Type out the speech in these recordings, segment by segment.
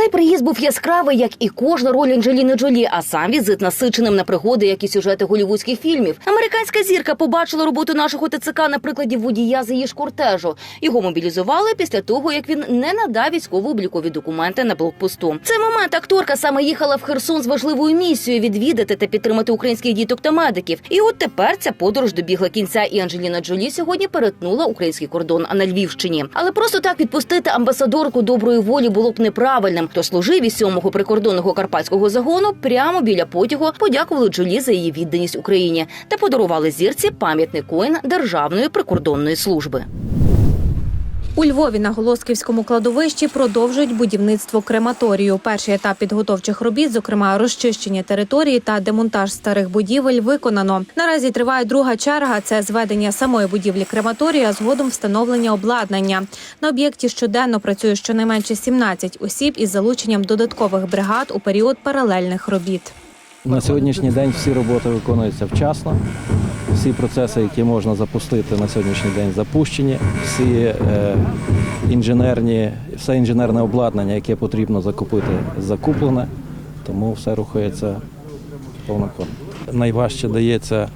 Цей приїзд був яскравий, як і кожна роль Анджеліни Джолі, а сам візит насиченим на пригоди, як і сюжети голівудських фільмів. Американська зірка побачила роботу нашого ТЦК на прикладі водія з її ж кортежу. Його мобілізували після того, як він не надав військово-облікові документи на блокпосту. Цей момент акторка саме їхала в Херсон з важливою місією відвідати та підтримати українських діток та медиків. І от тепер ця подорож добігла кінця, і Анджеліна Джолі сьогодні перетнула український кордон на Львівщині. Але просто так відпустити амбасадорку доброї волі було б неправильним. Хто служив із сьомого прикордонного карпатського загону прямо біля потягу подякували Джулі за її відданість Україні та подарували зірці пам'ятний коін Державної прикордонної служби. У Львові на Голосківському кладовищі продовжують будівництво крематорію. Перший етап підготовчих робіт, зокрема розчищення території та демонтаж старих будівель, виконано. Наразі триває друга черга. Це зведення самої будівлі крематорію, а згодом встановлення обладнання. На об'єкті щоденно працює щонайменше 17 осіб із залученням додаткових бригад у період паралельних робіт. На сьогоднішній день всі роботи виконуються вчасно. Всі процеси, які можна запустити на сьогоднішній день, запущені. Всі е, інженерні, все інженерне обладнання, яке потрібно закупити, закуплене. Тому все рухається повно ходом. Найважче дається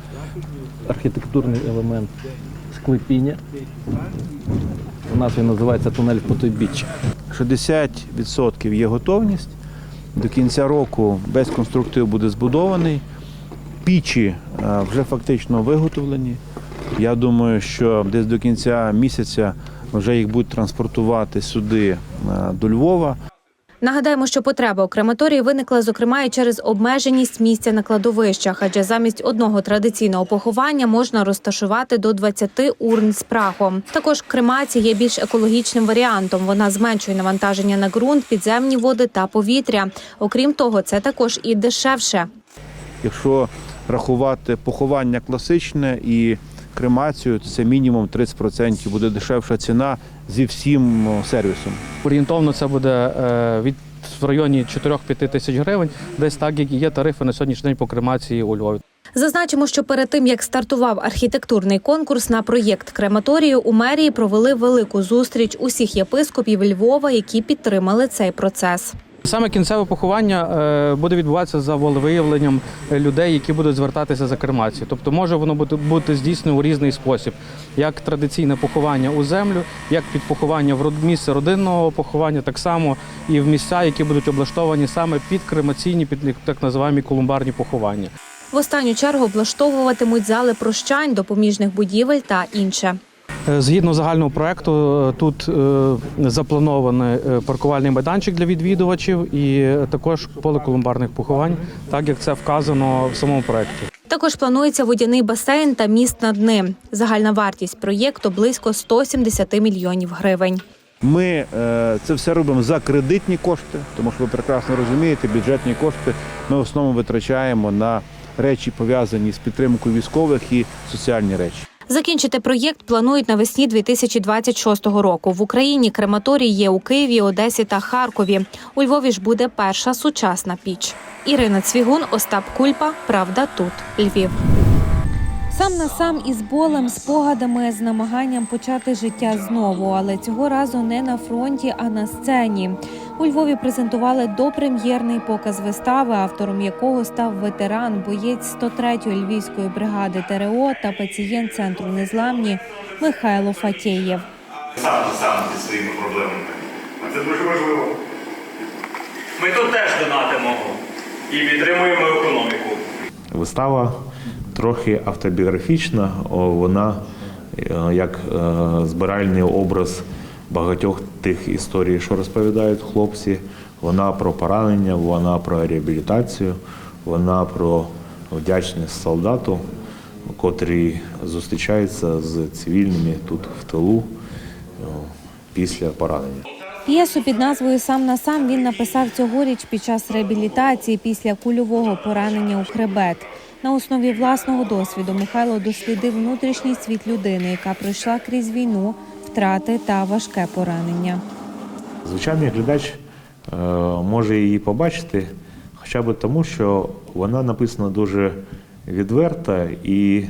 архітектурний елемент склепіння. У нас він називається тунель потойбіччя. 60% є готовність. До кінця року весь конструктив буде збудований. Пічі е, вже фактично виготовлені. Я думаю, що десь до кінця місяця вже їх будуть транспортувати сюди е, до Львова. Нагадаємо, що потреба у крематорії виникла зокрема і через обмеженість місця на кладовищах, адже замість одного традиційного поховання можна розташувати до 20 урн з прахом. Також кремація є більш екологічним варіантом. Вона зменшує навантаження на ґрунт, підземні води та повітря. Окрім того, це також і дешевше. Якщо рахувати поховання класичне і кремацію, це мінімум 30% буде дешевша ціна зі всім сервісом. Орієнтовно це буде е, від в районі 4-5 тисяч гривень, десь так, як і є тарифи на сьогоднішній день по кремації у Львові. Зазначимо, що перед тим як стартував архітектурний конкурс на проєкт крематорію, у мерії провели велику зустріч усіх єпископів Львова, які підтримали цей процес. Саме кінцеве поховання е, буде відбуватися за волевиявленням е, людей, які будуть звертатися за кремацією. Тобто може воно бути, здійснено у різний спосіб, як традиційне поховання у землю, як під поховання в місце родинного поховання, так само і в місця, які будуть облаштовані саме під кремаційні, під так називаємо колумбарні поховання. В останню чергу облаштовуватимуть зали прощань, допоміжних будівель та інше. Е, Згідно загального проекту, е, тут е, запланований паркувальний майданчик для відвідувачів і також поле колумбарних поховань, так як це вказано в самому проекті. Також планується водяний басейн та міст над ним. Загальна вартість проєкту близько 170 мільйонів гривень. Ми це все робимо за кредитні кошти, тому що ви прекрасно розумієте, бюджетні кошти ми в основному витрачаємо на речі, пов'язані з підтримкою військових і соціальні речі. Закінчити проєкт планують навесні 2026 року. В Україні крематорій є у Києві, Одесі та Харкові. У Львові ж буде перша сучасна піч. Ірина Цвігун, Остап Кульпа. Правда тут Львів. Сам на сам із болем, спогадами, з намаганням почати життя знову, але цього разу не на фронті, а на сцені. У Львові презентували допрем'єрний показ вистави, автором якого став ветеран, боєць 103-ї львівської бригади ТРО та пацієнт центру незламні Михайло Фатєєв. сам на сам зі своїми проблемами. Це дуже важливо. Ми тут теж донатимо і підтримуємо економіку. Вистава трохи автобіографічна, вона е, як е, збиральний образ багатьох тих історій, що розповідають хлопці. Вона про поранення, вона про реабілітацію, вона про вдячність солдату, котрий зустрічається з цивільними тут в тилу після поранення. П'єсу під назвою Сам на сам він написав цьогоріч під час реабілітації після кульового поранення у хребет. На основі власного досвіду Михайло дослідив внутрішній світ людини, яка пройшла крізь війну, втрати та важке поранення. Звичайний глядач е, може її побачити, хоча б тому, що вона написана дуже відверто, і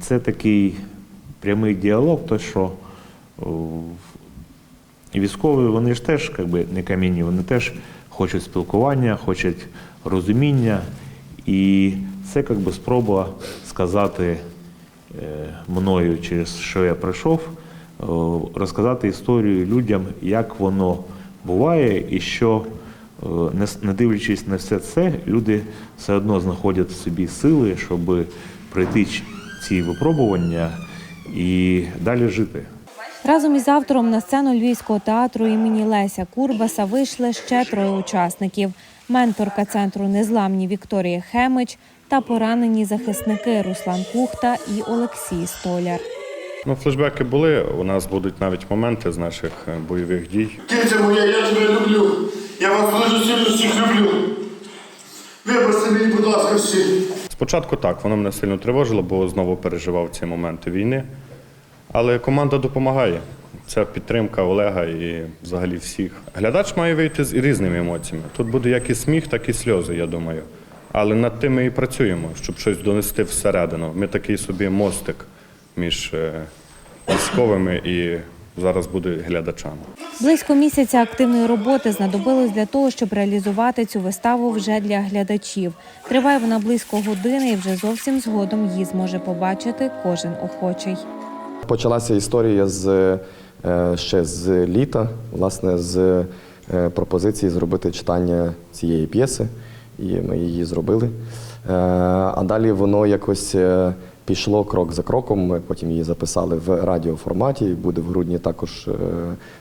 це такий прямий діалог, то що е, військові, вони ж теж якби, не камінні, вони теж хочуть спілкування, хочуть розуміння. І це якби спроба сказати е, мною, через що я пройшов, е, розказати історію людям, як воно буває, і що, е, не дивлячись на все це, люди все одно знаходять в собі сили, щоб пройти ці випробування і далі жити. Разом із автором на сцену Львівського театру імені Леся Курбаса вийшли ще троє учасників: менторка центру Незламні Вікторія Хемич та поранені захисники Руслан Кухта і Олексій Столяр. Ну, флешбеки були. У нас будуть навіть моменти з наших е, бойових дій. Киця моя, я тебе люблю. Я вас дуже сильно всіх люблю. Вибачте мені, будь ласка, всі. Спочатку так, воно мене сильно тривожило, бо знову переживав ці моменти війни. Але команда допомагає. Це підтримка Олега і взагалі всіх. Глядач має вийти з різними емоціями. Тут буде як і сміх, так і сльози, я думаю. Але над тим ми і працюємо, щоб щось донести всередину. Ми такий собі мостик між е, військовими і зараз буде глядачами. Близько місяця активної роботи знадобилось для того, щоб реалізувати цю виставу вже для глядачів. Триває вона близько години, і вже зовсім згодом її зможе побачити кожен охочий. Почалася історія з е, ще з літа, власне, з е, пропозиції зробити читання цієї п'єси, і ми її зробили. Е, А далі воно якось е, пішло крок за кроком. Ми потім її записали в радіоформаті. Буде в грудні також е,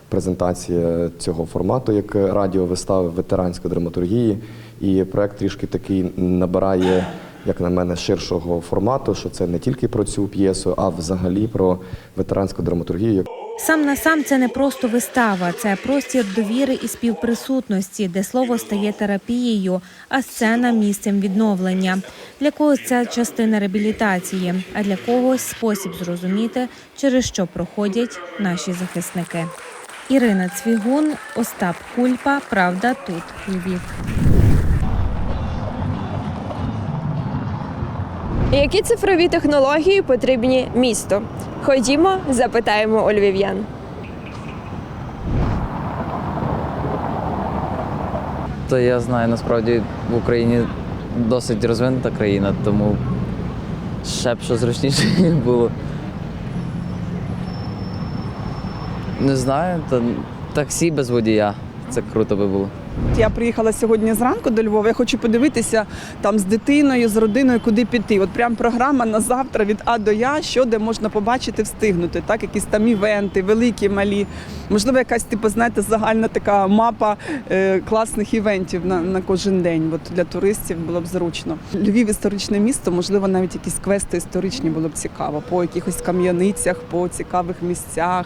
презентація цього формату як радіовистави ветеранської драматургії. І проект трішки такий набирає як на мене, ширшого формату, що це не тільки про цю п'єсу, а взагалі про ветеранську драматургію. Сам на сам це не просто вистава, це простір довіри і співприсутності, де слово стає терапією, а сцена місцем відновлення. Для когось це частина реабілітації, а для когось спосіб зрозуміти, через що проходять наші захисники. Ірина Цвігун, Остап Кульпа. Правда, тут Львів. Які цифрові технології потрібні місту? Ходімо, запитаємо у львів'ян. То я знаю, насправді в Україні досить розвинута країна, тому ще б що зручніше було. Не знаю, то таксі без водія. Це круто би було. Я приїхала сьогодні зранку до Львова. Я хочу подивитися там з дитиною, з родиною, куди піти. От прям програма на завтра від А до Я, що де можна побачити, встигнути. Так, якісь там івенти, великі, малі. Можливо, якась типу, знаєте, загальна така мапа е, класних івентів на, на кожен день. От для туристів було б зручно. Львів історичне місто, можливо, навіть якісь квести історичні було б цікаво, по якихось кам'яницях, по цікавих місцях.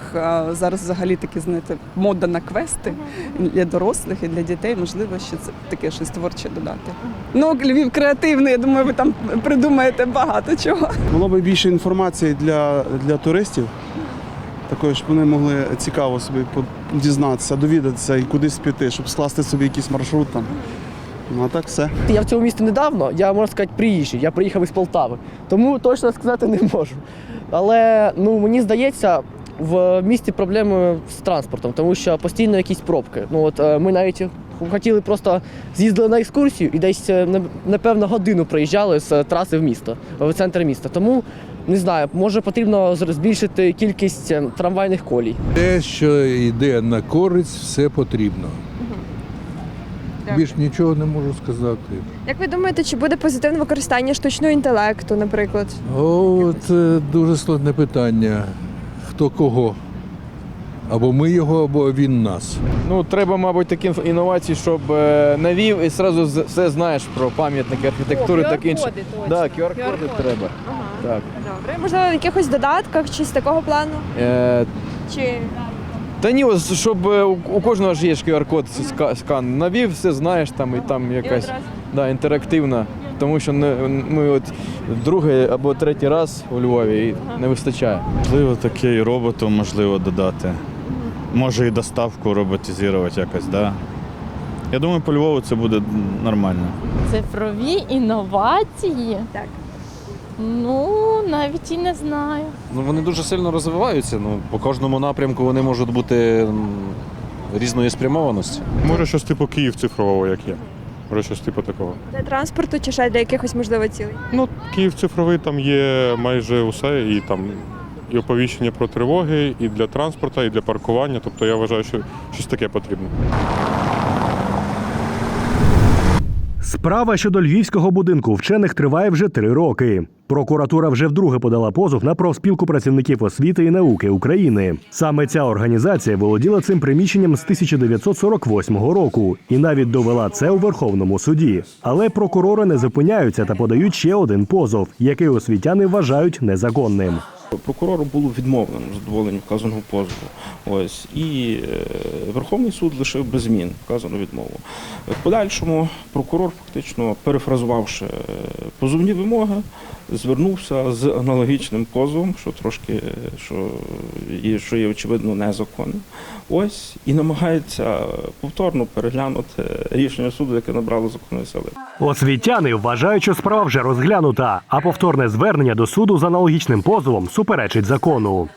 Зараз взагалі такі, знаєте, мода на квести для дорослих і для дітей. Можливо, ще це таке щось творче додати. Ну, Львів креативний. Я думаю, ви там придумаєте багато чого. Було б більше інформації для, для туристів. Такої, щоб вони могли цікаво собі дізнатися, довідатися і кудись піти, щоб скласти собі якийсь маршрут там. Ну а так все. Я в цьому місті недавно, я можна сказати, приїжджий. Я приїхав із Полтави. Тому точно сказати не можу. Але ну мені здається, в місті проблеми з транспортом, тому що постійно якісь пробки. Ну от е, ми навіть хотіли просто з'їздили на екскурсію і десь е, напевно годину проїжджали з е, траси в місто, в центр міста. Тому не знаю, може потрібно збільшити кількість е, трамвайних колій. Те, що йде на користь, все потрібно. Більш нічого не можу сказати. Як ви думаєте, чи буде позитивне використання штучного інтелекту, наприклад? О, це дуже складне питання. Хто кого? Або ми його, або він нас. Ну, треба, мабуть, такі інновації, щоб е, навів і одразу все знаєш про пам'ятники архітектури, так інше. Да, QR-коди треба. Так. Добре. Можливо, в якихось додатках чи з такого плану? Е, Чи та ні, ось, щоб е, у, кожного ж є QR-код скан. Навів, все знаєш, там і там якась да, інтерактивна. Тому що не, ми от другий або третій раз у Львові і не вистачає. Можливо, такий роботу можливо додати. Може і доставку роботизувати якось, да. Я думаю, по Львову це буде нормально. Цифрові інновації? Так. Ну, навіть і не знаю. Ну вони дуже сильно розвиваються. Ну по кожному напрямку вони можуть бути різної спрямованості. Може, щось типу Київ цифрового, як є. Може, щось типу такого. Для транспорту чи ще для якихось можливо цілей? Ну, Київ цифровий там є майже усе, і там і оповіщення про тривоги, і для транспорту, і для паркування. Тобто я вважаю, що щось таке потрібно. Справа щодо львівського будинку вчених триває вже три роки. Прокуратура вже вдруге подала позов на профспілку працівників освіти і науки України. Саме ця організація володіла цим приміщенням з 1948 року і навіть довела це у Верховному суді. Але прокурори не зупиняються та подають ще один позов, який освітяни вважають незаконним. Прокурору було відмовлено задоволення вказаного позову. Ось і е, Верховний суд лишив без змін вказану відмову. В подальшому прокурор, фактично перефразувавши е, позовні вимоги, звернувся з аналогічним позовом, що трошки е, що є, що є очевидно незаконним. Ось і намагається повторно переглянути рішення суду, яке набрало законної сили. Освітяни вважають, що справа вже розглянута, а повторне звернення до суду з аналогічним позовом суперечить закону.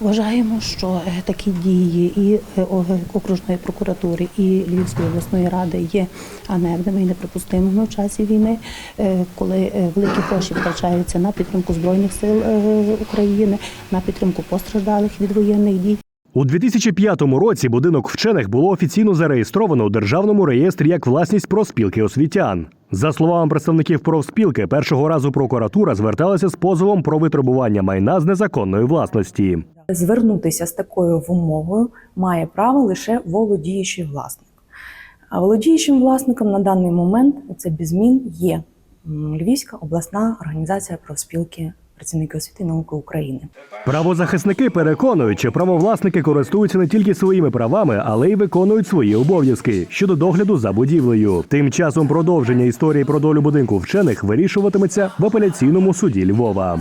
Вважаємо, що е, такі дії і е, окружної прокуратури, і Львівської обласної ради є ганебними і неприпустимими в часі війни, е, коли великі гроші втрачаються на підтримку збройних сил України, на підтримку постраждалих від воєнних дій. У 2005 році будинок вчених було офіційно зареєстровано у державному реєстрі як власність профспілки освітян. За словами представників профспілки, першого разу прокуратура зверталася з позовом про витребування майна з незаконної власності. Звернутися з такою вимогою має право лише володіючий власник. А володіючим власником на даний момент це без змін є Львівська обласна організація профспілки працівників освіти і науки України. Правозахисники переконують, що правовласники користуються не тільки своїми правами, але й виконують свої обов'язки щодо догляду за будівлею. Тим часом продовження історії про долю будинку вчених вирішуватиметься в апеляційному суді Львова.